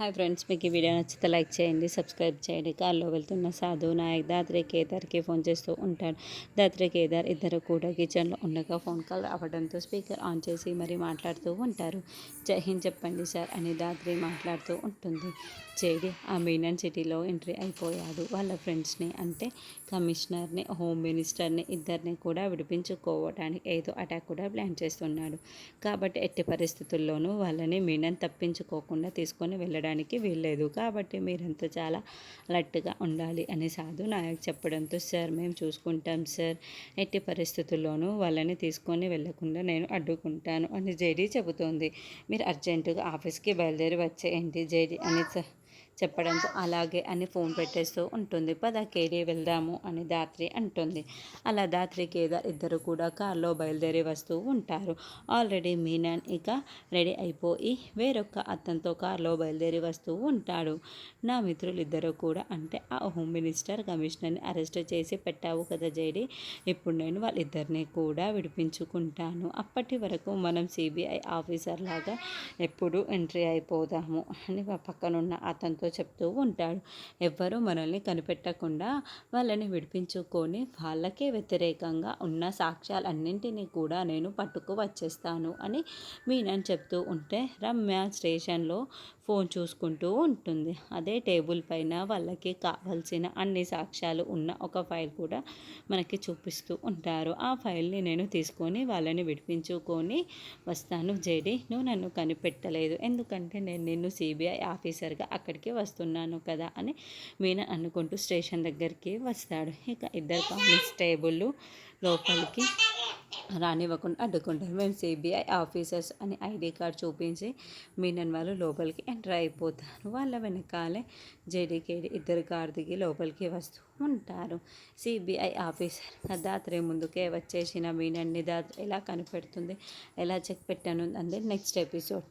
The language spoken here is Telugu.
హాయ్ ఫ్రెండ్స్ మీకు ఈ వీడియో నచ్చితే లైక్ చేయండి సబ్స్క్రైబ్ చేయండి. కాల్లో వెళ్తున్న సాధు నాయక్ దాత్రి కేదార్కి ఫోన్ చేస్తూ ఉంటాడు. దాత్రి కేదార్ ఇద్దరు కూడా కిచెన్లో ఉండగా ఫోన్ కాల్ అవ్వడంతో స్పీకర్ ఆన్ చేసి మరి మాట్లాడుతూ ఉంటారు. జై చెప్పండి సార్ అని దాత్రి మాట్లాడుతూ ఉంటుంది. జేడి ఆ మీనన్ సిటీలో ఎంట్రీ అయిపోయాడు. వాళ్ళ ఫ్రెండ్స్ని అంటే కమిషనర్ని హోమ్ మినిస్టర్ని ఇద్దరిని కూడా విడిపించుకోవడానికి ఏదో అటాక్ కూడా ప్లాన్ చేస్తున్నాడు. కాబట్టి ఎట్టి పరిస్థితుల్లోనూ వాళ్ళని మీనన్ తప్పించుకోకుండా తీసుకొని వెళ్ళడానికి వీల్లేదు. కాబట్టి మీరంతా చాలా అలర్ట్గా ఉండాలి అని సాధు నాయక్ చెప్పడంతో సార్ మేము చూసుకుంటాం సార్. ఎట్టి పరిస్థితుల్లోనూ వాళ్ళని తీసుకొని వెళ్ళకుండా నేను అడ్డుకుంటాను అని జేడీ చెబుతోంది. మీరు అర్జెంటుగా ఆఫీస్కి బయలుదేరి వచ్చేయండి జేడీ అని చెప్పడంతో అలాగే అని ఫోన్ పెట్టేస్తూ ఉంటుంది. పద కేరీ వెళ్దాము అని దాత్రి అంటుంది. అలా దాత్రి కేదార్ ఇద్దరు కూడా కారులో బయలుదేరి వస్తూ ఉంటారు. ఆల్రెడీ మీనాన్ ఇక రెడీ అయిపోయి వేరొక అతనితో కారులో బయలుదేరి వస్తూ ఉంటాడు. నా మిత్రులు ఇద్దరు కూడా అంటే ఆ హోమ్ మినిస్టర్ కమిషనర్ని అరెస్ట్ చేసి పెట్టావు కదా జైడి ఇప్పుడు నేను వాళ్ళిద్దరిని కూడా విడిపించుకుంటాను. అప్పటి వరకు మనం సిబిఐ ఆఫీసర్ లాగా ఎప్పుడు ఎంట్రీ అయిపోదాము అని పక్కనున్న అతనితో చెప్తూ ఉంటాడు. ఎవ్వరూ మనల్ని కనిపెట్టకుండా వాళ్ళని విడిపించుకొని వాళ్ళకే వ్యతిరేకంగా ఉన్న సాక్ష్యాలన్నింటినీ కూడా నేను పట్టుకు వచ్చేస్తాను అని మీనన్ చెప్తూ ఉంటే రమ్య స్టేషన్లో ఫోన్ చూసుకుంటూ ఉంటుంది. అదే టేబుల్ పైన వాళ్ళకి కావాల్సిన అన్ని సాక్ష్యాలు ఉన్న ఒక ఫైల్ కూడా మనకి చూపిస్తూ ఉంటారు. ఆ ఫైల్ని నేను తీసుకొని వాళ్ళని విడిపించుకొని వస్తాను. జేడి నువ్వు నన్ను కనిపెట్టలేదు. ఎందుకంటే నేను నిన్ను సిబిఐ ఆఫీసర్గా అక్కడికి వస్తున్నాను కదా అని మీన అనుకుంటూ స్టేషన్ దగ్గరికి వస్తాడు. ఇక ఇద్దరు కానిస్టేబుల్ లోపలికి రానివ్వకుండా అడ్డుకుంటారు. మేము సిబిఐ ఆఫీసర్స్ అని ఐడి కార్డ్ చూపించి మీనన్ వాళ్ళు లోపలికి ఎంటర్ అయిపోతారు. వాళ్ళ వెనకాలే జేడీకేడి ఇద్దరు కార్ దిగి లోపలికి వస్తూ ఉంటారు. సిబిఐ ఆఫీసర్ దాత్రి ముందుకే వచ్చేసిన మీనన్ని దాత్రి ఎలా కనిపెడుతుంది? ఎలా చెక్ పెట్టాను అంది నెక్స్ట్ ఎపిసోడ్